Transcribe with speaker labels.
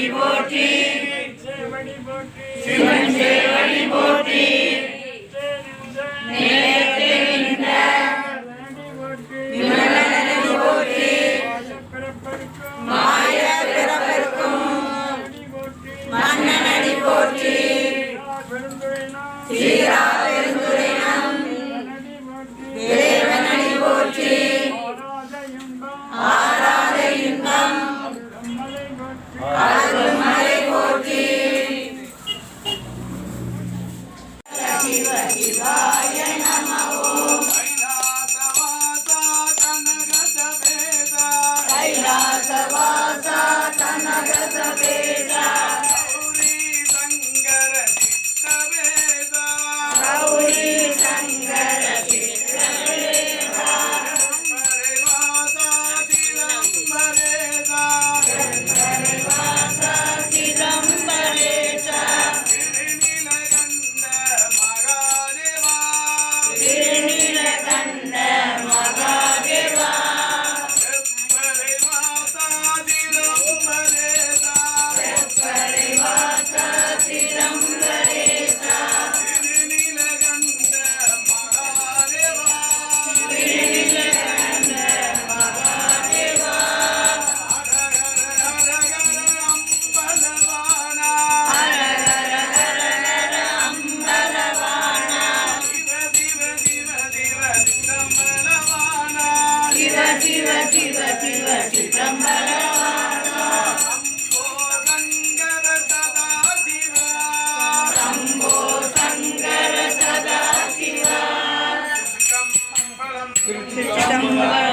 Speaker 1: சேவடி போற்றி சிவன் சேவடி போற்றி மன்னனடி போற்றி சீரா பெருந்துரைனம் தேவனடி போற்றி ஆ కైలాసవాస కనగత
Speaker 2: sedang
Speaker 1: mulai.